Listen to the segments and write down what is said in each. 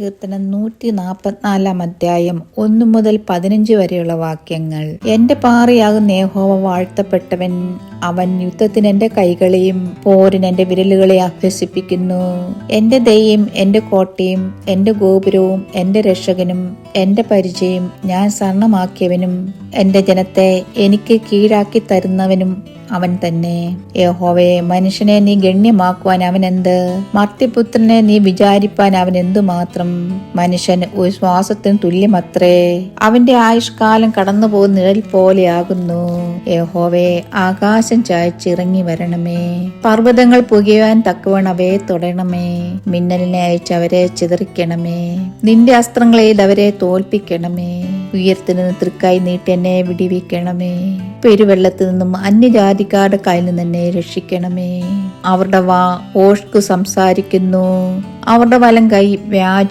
സങ്കീർത്തനം നൂറ്റി നാൽപ്പത്തിനാലാം അധ്യായം ഒന്നു മുതൽ പതിനഞ്ച് വരെയുള്ള വാക്യങ്ങൾ. എന്റെ പാറയാകുന്ന യഹോവ വാഴ്ത്തപ്പെട്ടവൻ അവൻ യുദ്ധത്തിന് എന്റെ കൈകളെയും പോരിന് എന്റെ വിരലുകളെ അഭ്യസിപ്പിക്കുന്നു എന്റെ ദയ്യം എന്റെ കോട്ടയും എന്റെ ഗോപുരവും എന്റെ രക്ഷകനും എന്റെ പരിചയം ഞാൻ സ്വർണമാക്കിയവനും എന്റെ ജനത്തെ എനിക്ക് കീഴാക്കി തരുന്നവനും അവൻ തന്നെ. യഹോവയെ മനുഷ്യനെ നീ ഗണ്യമാക്കുവാൻ അവൻ എന്ത് മർത്യപുത്രനെ നീ വിചാരിപ്പാൻ അവൻ എന്തുമാത്രം മനുഷ്യൻ ഒരു ശ്വാസത്തിന് തുല്യമത്രേ. അവന്റെ ആയുഷ്കാലം കടന്നു പോകുന്ന നിഴൽ പോലെയാകുന്നു. യഹോവേ ആകാശം ചായച്ചിറങ്ങി വരണമേ. പർവതങ്ങൾ പുകയുവാൻ തക്കവണവേ അവയെ തൊടണമേ. മിന്നലിനെ അയച്ച് അവരെ ചിതറിക്കണമേ. നിന്റെ അസ്ത്രങ്ങളെ അവരെ തോൽപ്പിക്കണമേ. ഉയർത്തിന് തൃക്കായി നീട്ടി എന്നെ വിടിവിക്കണമേ. പെരുവെള്ളത്തിൽ നിന്നും അന്യജാതിക്കാരുടെ കയ്യിൽ നിന്ന് എന്നെ രക്ഷിക്കണമേ. അവരുടെ വാ ഓഷ്കു സംസാരിക്കുന്നു. അവരുടെ വലം കൈ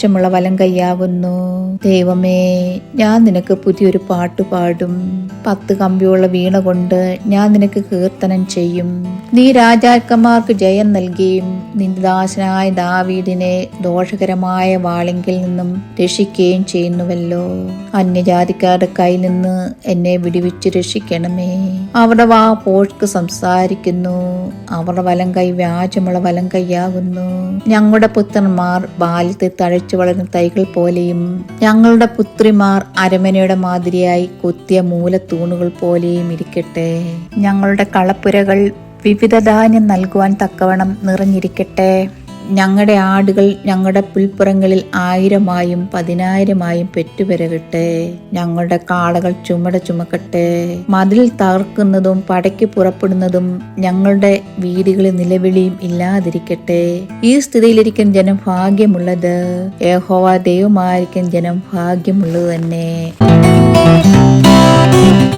വ്യാജമുള്ള വലം കൈയാകുന്നു ദൈവമേ ഞാൻ നിനക്ക് പുതിയൊരു പാട്ട് പാടും. പത്ത് കമ്പിയുള്ള വീണ കൊണ്ട് ഞാൻ നിനക്ക് കീർത്തനം ചെയ്യും. നീ രാജാക്കന്മാർക്ക് ജയം നൽകിയും. നിന്റെ ദാസനായ ദാവീദിനെ ദോഷകരമായ വാളിങ്കിൽ നിന്നും രക്ഷിക്കുകയും ചെയ്യുന്നുവല്ലോ. അന്യജാതിക്കാരുടെ കയ്യിൽ നിന്ന് എന്നെ വിടിവിച്ച് രക്ഷിക്കണമേ. അവരുടെ വാ പോഷ്ക്ക് സംസാരിക്കുന്നു. അവരുടെ വലം കൈ വ്യാജമുള്ള വലം കൈയാകുന്നു. ഞങ്ങളുടെ പുത്രന്മാർ ബാലത്തെ തഴച്ചു വളരുന്ന തൈകൾ പോലെയും ഞങ്ങളുടെ പുത്രിമാർ അരമനയുടെ മാതിരിയായി കൊത്തിയ തൂണുകൾ പോലെയും ഇരിക്കട്ടെ. ഞങ്ങളുടെ കളപ്പുരകൾ വിവിധ ധാന്യം നൽകുവാൻ തക്കവണ്ണം നിറഞ്ഞിരിക്കട്ടെ. ഞങ്ങളുടെ ആടുകൾ ഞങ്ങളുടെ പുൽപ്പുറങ്ങളിൽ ആയിരമായും പതിനായിരമായും പെറ്റുപെരകട്ടെ. ഞങ്ങളുടെ കാളകൾ ചുമട ചുമക്കട്ടെ. മതിൽ തകർക്കുന്നതും പടയ്ക്ക് പുറപ്പെടുന്നതും ഞങ്ങളുടെ വീടുകളിൽ നിലവിളിയും ഇല്ലാതിരിക്കട്ടെ. ഈ സ്ഥിതിയിലിരിക്കുന്ന ജനം ഭാഗ്യമുള്ളത്. ഏഹോവ ദൈവമായിരിക്കും ജനം ഭാഗ്യമുള്ളത് തന്നെ.